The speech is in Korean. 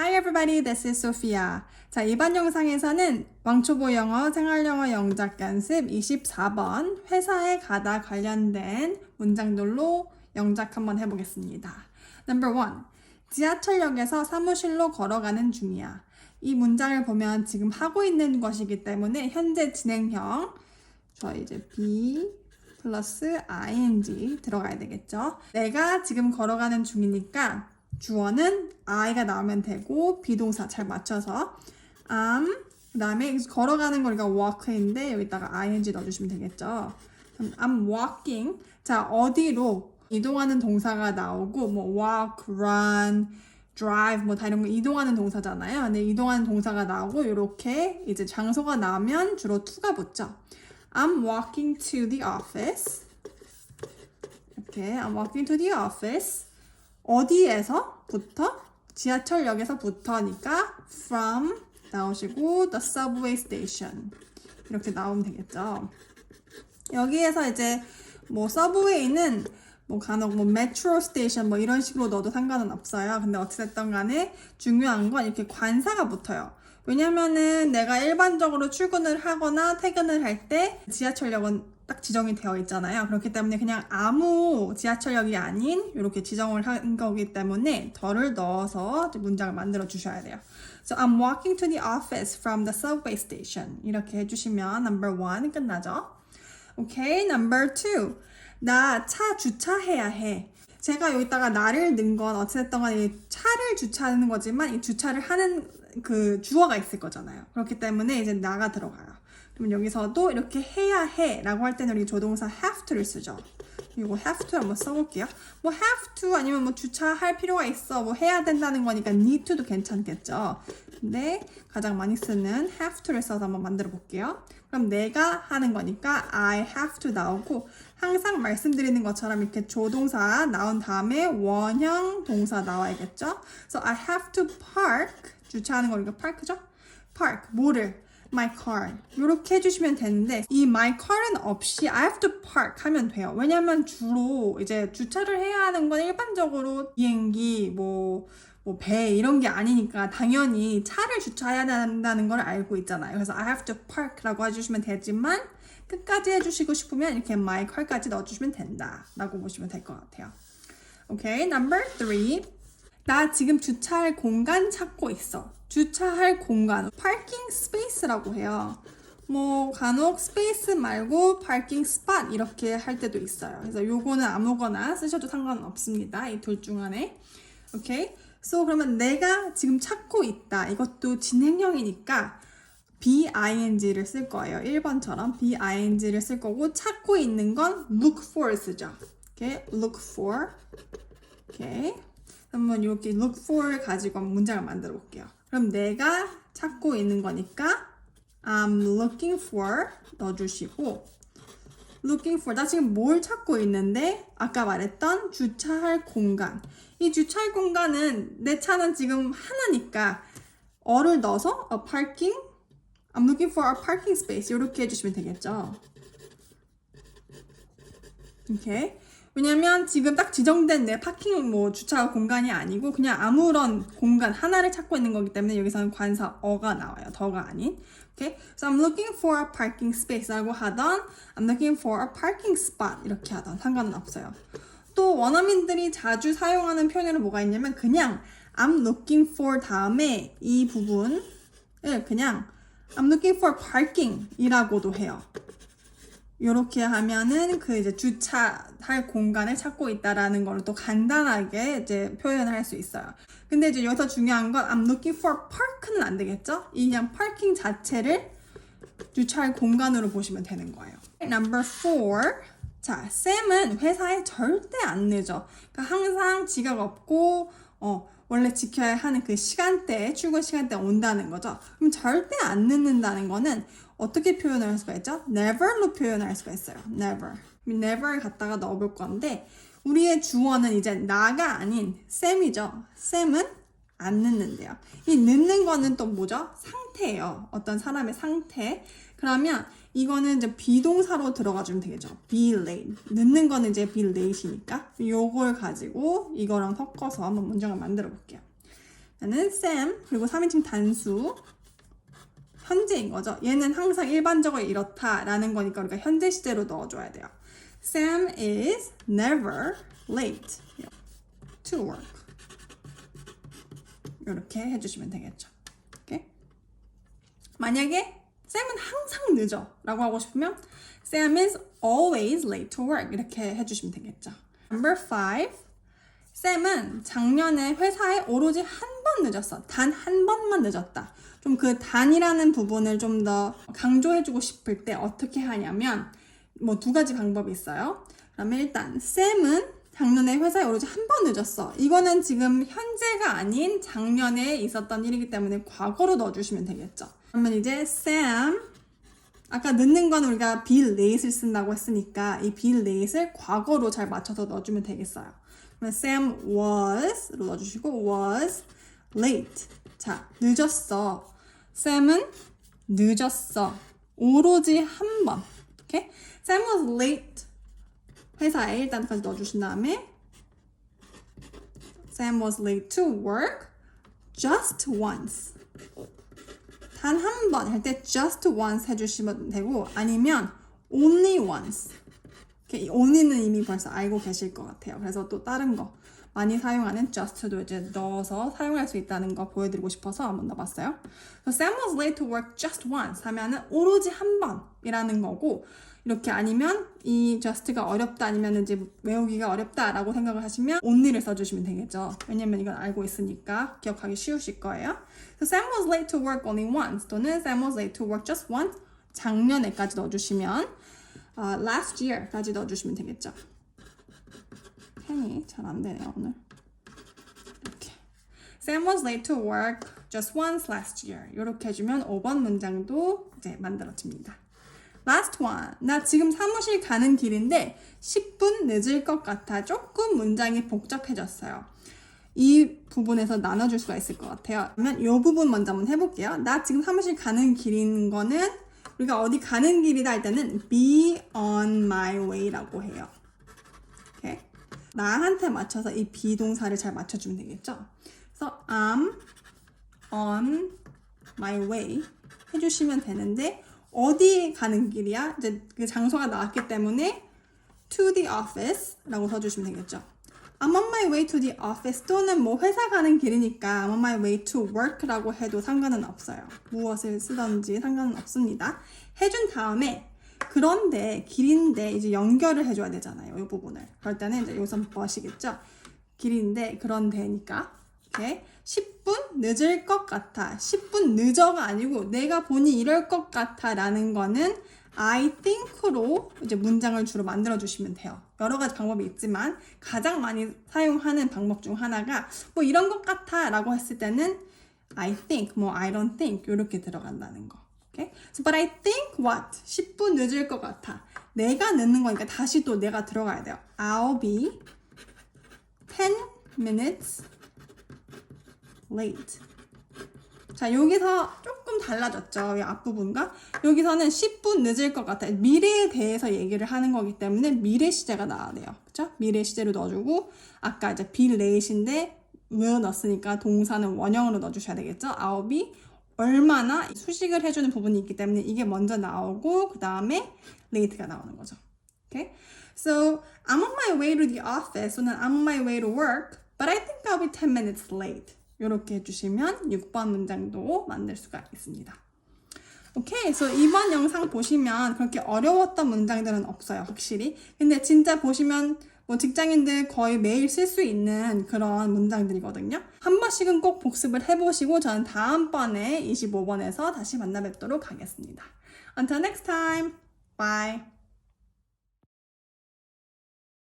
Hi everybody, this is Sophia. 자, 이번 영상에서는 왕초보 영어 생활영어 영작 연습 24번 회사에 가다 관련된 문장들로 영작 한번 해보겠습니다. Number one. 지하철역에서 사무실로 걸어가는 중이야. 이 문장을 보면 지금 하고 있는 것이기 때문에 현재 진행형 저 이제 be 플러스 ing 들어가야 되겠죠. 내가 지금 걸어가는 중이니까 주어는 I가 나오면 되고 비동사 잘 맞춰서 I'm 그 다음에 걸어가는 거니까 walk인데 여기다가 ing 넣어주시면 되겠죠. I'm walking 자 어디로 이동하는 동사가 나오고 뭐 walk, run, drive 뭐다 이런 거 이동하는 동사잖아요. 근데 이동하는 동사가 나오고 이렇게 이제 장소가 나오면 주로 to가 붙죠. I'm walking to the office. 이렇게 I'm walking to the office. 어디에서부터? 지하철역에서부터니까 from 나오시고 the subway station 이렇게 나오면 되겠죠. 여기에서 이제 뭐 서브웨이는 뭐 간혹 뭐 메트로 스테이션 뭐 이런 식으로 넣어도 상관은 없어요. 근데 어찌됐든 간에 중요한 건 이렇게 관사가 붙어요. 왜냐면은 내가 일반적으로 출근을 하거나 퇴근을 할 때 지하철역은 딱 지정이 되어 있잖아요. 그렇기 때문에 그냥 아무 지하철역이 아닌 이렇게 지정을 한 거기 때문에 덜을 넣어서 문장을 만들어 주셔야 돼요. So I'm walking to the office from the subway station. 이렇게 해주시면 number one 끝나죠. 오케이, number two. 나 차 주차해야 해. 제가 여기다가 나를 넣은 건 어찌됐든 간에 차를 주차하는 거지만 이 주차를 하는 그 주어가 있을 거잖아요. 그렇기 때문에 이제 나가 들어가요. 그러면 여기서도 이렇게 해야 해 라고 할 때는 우리 조동사 have to를 쓰죠. 이거 have to 한번 써볼게요. 뭐 have to 아니면 뭐 주차할 필요가 있어 뭐 해야 된다는 거니까 need to도 괜찮겠죠. 근데 가장 많이 쓰는 have to를 써서 한번 만들어 볼게요. 그럼 내가 하는 거니까 I have to 나오고 항상 말씀드리는 것처럼 이렇게 조동사 나온 다음에 원형 동사 나와야겠죠. So I have to park 주차하는 거니까 park죠. park 뭐를 my car 이렇게 해주시면 되는데 이 my car은 없이 I have to park 하면 돼요. 왜냐면 주로 이제 주차를 해야 하는 건 일반적으로 비행기 뭐뭐배 이런 게 아니니까 당연히 차를 주차해야 된다는 걸 알고 있잖아요. 그래서 I have to park라고 해주시면 되지만 끝까지 해주시고 싶으면 이렇게 my car까지 넣어주시면 된다라고 보시면 될 것 같아요. 오케이, number three. 나 지금 주차할 공간 찾고 있어. 주차할 공간, parking space라고 해요. 뭐 간혹 스페이스 말고 parking spot 이렇게 할 때도 있어요. 그래서 요거는 아무거나 쓰셔도 상관은 없습니다. 이 둘 중 안에. 오케이? So 그러면 내가 지금 찾고 있다. 이것도 진행형이니까 BING를 쓸 거예요. 1번처럼 BING를 쓸 거고 찾고 있는 건 look for 쓰죠. 오케이? look for. 오케이? 한번 이렇게 look for를 가지고 문장을 만들어 볼게요. 그럼 내가 찾고 있는 거니까 I'm looking for 넣어주시고. Looking for 나 지금 뭘 찾고 있는데? 아까 말했던 주차할 공간. 이 주차할 공간은 내 차는 지금 하나니까 어를 넣어서 a parking I'm looking for a parking space. 이렇게 해주시면 되겠죠? 오케이 왜냐면 지금 딱 지정된 내 파킹 뭐 주차 공간이 아니고 그냥 아무런 공간 하나를 찾고 있는 거기 때문에 여기서는 관사 어가 나와요. 더가 아닌. 오케이? So I'm looking for a parking space라고 하던 I'm looking for a parking spot 이렇게 하던 상관은 없어요. 또 원어민들이 자주 사용하는 표현으로 뭐가 있냐면 그냥 I'm looking for 다음에 이 부분을 그냥 I'm looking for parking 이라고도 해요. 이렇게 하면은 그 이제 주차할 공간을 찾고 있다라는 걸 또 간단하게 이제 표현을 할 수 있어요. 근데 이제 여기서 중요한 건 I'm looking for park는 안 되겠죠? 이 그냥 파킹 자체를 주차할 공간으로 보시면 되는 거예요. Number four. 자, 쌤은 회사에 절대 안 늦어. 그러니까 항상 지각 없고, 어, 원래 지켜야 하는 그 시간대에, 출근 시간대에 온다는 거죠. 그럼 절대 안 늦는다는 거는 어떻게 표현을 할 수가 있죠? never로 표현할 수가 있어요. never. never 갖다가 넣어볼 건데, 우리의 주어는 이제 나가 아닌 쌤이죠. 쌤은 안 늦는데요. 이 늦는 거는 또 뭐죠? 상태예요. 어떤 사람의 상태. 그러면 이거는 이제 비동사로 들어가 주면 되겠죠. be late. 늦는 거는 이제 be late이니까 요걸 가지고 이거랑 섞어서 한번 문장을 만들어 볼게요. 나는 Sam 그리고 3인칭 단수 현재인 거죠. 얘는 항상 일반적으로 이렇다라는 거니까 우리가 현재 시제로 넣어줘야 돼요. Sam is never late to work. 이렇게 해주시면 되겠죠. 만약에 Sam은 항상 늦어 라고 하고 싶으면 Sam is always late to work 이렇게 해주시면 되겠죠. Number five. 쌤은 작년에 회사에 오로지 한 번 늦었어. 단 한 번만 늦었다. 좀 그 단이라는 부분을 좀 더 강조해주고 싶을 때 어떻게 하냐면 뭐 두 가지 방법이 있어요. 그러면 일단 쌤은 작년에 회사에 오로지 한 번 늦었어. 이거는 지금 현재가 아닌 작년에 있었던 일이기 때문에 과거로 넣어주시면 되겠죠. 그러면 이제 Sam 아까 늦는 건 우리가 be late을 쓴다고 했으니까 이 be late을 과거로 잘 맞춰서 넣어주면 되겠어요. Sam was로 넣어주시고 was late. 자, 늦었어. Sam은 늦었어. 오로지 한 번. 오케이? Sam was late. 회사에 일단까지 넣어주신 다음에 Sam was late to work just once. 단 한 번 할 때 just once 해주시면 되고 아니면 only once. Only는 이미 벌써 알고 계실 것 같아요. 그래서 또 다른 거 많이 사용하는 just도 이제 넣어서 사용할 수 있다는 거 보여드리고 싶어서 한번 넣어봤어요. So Sam was late to work just once 하면은 오로지 한 번이라는 거고 이렇게 아니면 이 just가 어렵다 아니면 이제 외우기가 어렵다라고 생각을 하시면 only를 써주시면 되겠죠. 왜냐면 이건 알고 있으니까 기억하기 쉬우실 거예요. So Sam was late to work only once 또는 Sam was late to work just once 작년에까지 넣어주시면 아, last year까지 넣어주시면 되겠죠. 펜이 잘 안 되네요 오늘. Sam was late to work just once last year. 이렇게 해주면 5번 문장도 이제 만들어집니다. Last one. 나 지금 사무실 가는 길인데 10분 늦을 것 같아. 조금 문장이 복잡해졌어요. 이 부분에서 나눠줄 수가 있을 것 같아요. 그러면 이 부분 먼저 한번 해볼게요. 나 지금 사무실 가는 길인 거는 우리가 어디 가는 길이다 할 때는 be on my way라고 해요. 오케이? 나한테 맞춰서 이 비동사를 잘 맞춰주면 되겠죠? 그래서 I'm on my way 해주시면 되는데 어디 가는 길이야? 이제 그 장소가 나왔기 때문에 to the office라고 써주시면 되겠죠. I'm on my way to the office 또는 뭐 회사 가는 길이니까 I'm on my way to work라고 해도 상관은 없어요. 무엇을 쓰던지 상관은 없습니다. 해준 다음에 그런데 길인데 이제 연결을 해줘야 되잖아요. 이 부분을. 그럴 때는 이제 여기서 뭐시겠죠? 길인데 그런데니까 이렇게 10분 늦을 것 같아. 10분 늦어가 아니고 내가 보니 이럴 것 같아 라는 거는 I think로 이제 문장을 주로 만들어 주시면 돼요. 여러 가지 방법이 있지만 가장 많이 사용하는 방법 중 하나가 뭐 이런 것 같아라고 했을 때는 I think, 뭐 I don't think 이렇게 들어간다는 거. Okay? So, but I think what? 10분 늦을 것 같아. 내가 늦는 거니까 다시 또 내가 들어가야 돼요. I'll be 10 minutes late. 자, 여기서 조금 달라졌죠. 이 앞부분과. 여기서는 10분 늦을 것 같아요. 미래에 대해서 얘기를 하는 거기 때문에 미래 시제가 나와야 돼요. 그죠? 미래 시제로 넣어주고, 아까 이제 be late인데, will 넣었으니까 동사는 원형으로 넣어주셔야 되겠죠? Be 얼마나 수식을 해주는 부분이 있기 때문에 이게 먼저 나오고, 그 다음에 late가 나오는 거죠. Okay? So, I'm on my way to the office 또는 I'm on my way to work, but I think I'll be 10 minutes late. 이렇게 해주시면 6번 문장도 만들 수가 있습니다. 오케이, 그래서 이번 영상 보시면 그렇게 어려웠던 문장들은 없어요, 확실히. 근데 진짜 보시면 뭐 직장인들 거의 매일 쓸 수 있는 그런 문장들이거든요. 한 번씩은 꼭 복습을 해보시고 저는 다음번에 25번에서 다시 만나 뵙도록 하겠습니다. Until next time, bye.